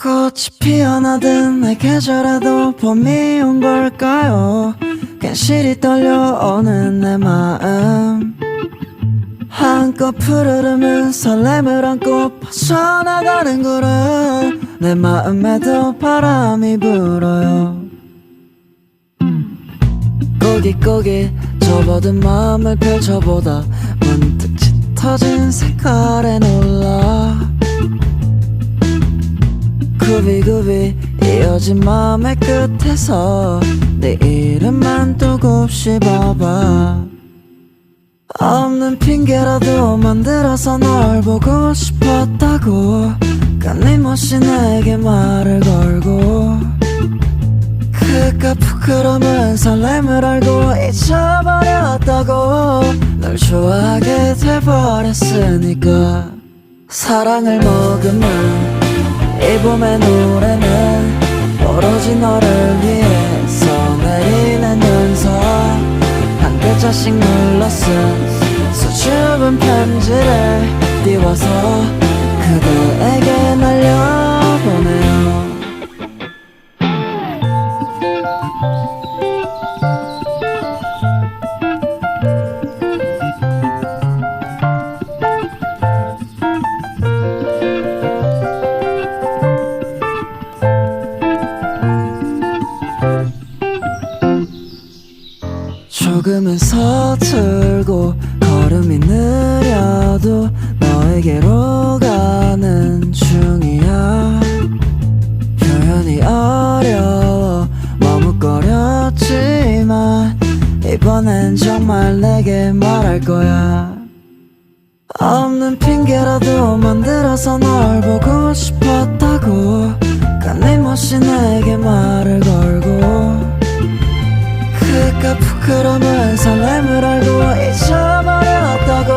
꽃이 피어나던 내 계절에도 봄이 온 걸까요? 괜시리 떨려오는 내 마음. 한껏 푸르르는 설렘을 안고 벗어나가는 구름 내 마음에도 바람이 불어요. 꼬깃꼬깃 접어든 마음을 펼쳐보다 문득 짙어진 색깔에 놀라 굽이굽이 이어진 마음의 끝에서 내 이름만 두고 씹어봐. 없는 핑계라도 만들어서 널 보고 싶었다고. 끊임없이 내게 말을 걸고. 그깟 부끄러움은 설렘을 알고 잊어버렸다고. 널 좋아하게 돼버렸으니까 사랑을 머금은 이 봄의 노래는 오로지 너를 위해 조금은 서툴고 걸음이 느려도 너에게로 가는 중이야. 표현이 어려워 머뭇거렸지만 이번엔 정말 내게 말할 거야. 없는 핑계라도 만들어서 널 보고 싶었다고 끊임없이 내게 말을 걸 설렘을 알고 잊어버렸다고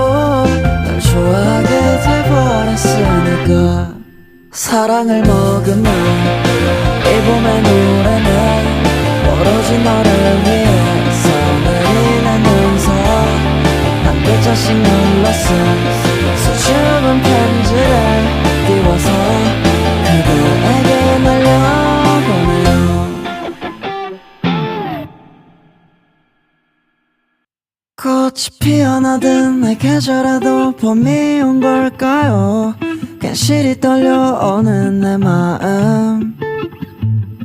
널 좋아하게 돼버렸으니까. 사랑을 머금은 이 봄의 노래는 오로지 너를 위해서 내리는 연서 한 글자씩 쓴 꽃이 피어나던 내 계절에도 봄이 온 걸까요? 괜시리 떨려오는 내 마음.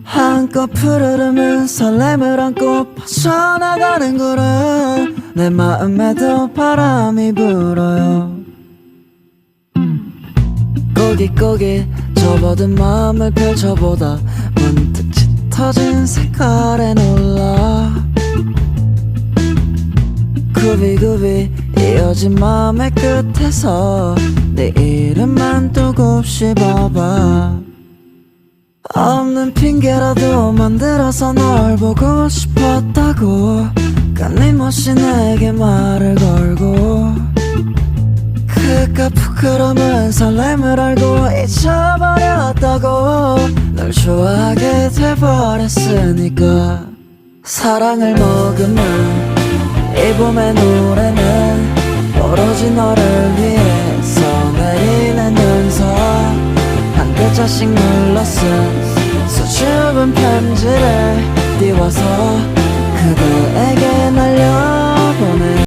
한껏 푸르르는 설렘을 안고 벗어나가는 구름 내 마음에도 바람이 불어요. 꼬깃꼬깃 접어든 마음을 펼쳐보다 문득 짙어진 색깔에 놀라 굽이굽이 이어진 마음의 끝에서 내 이름만 두고 씹어봐. 없는 핑계라도 만들어서 널 보고 싶었다고. 끊임없이 내게 말을 걸고. 그깟 부끄러움은 설렘을 알고 잊어버렸다고. 널 좋아하게 돼버렸으니까. 사랑을 머금은 이 봄의 노래는 오로지 너를 위해서 내리는 연서 한 글자씩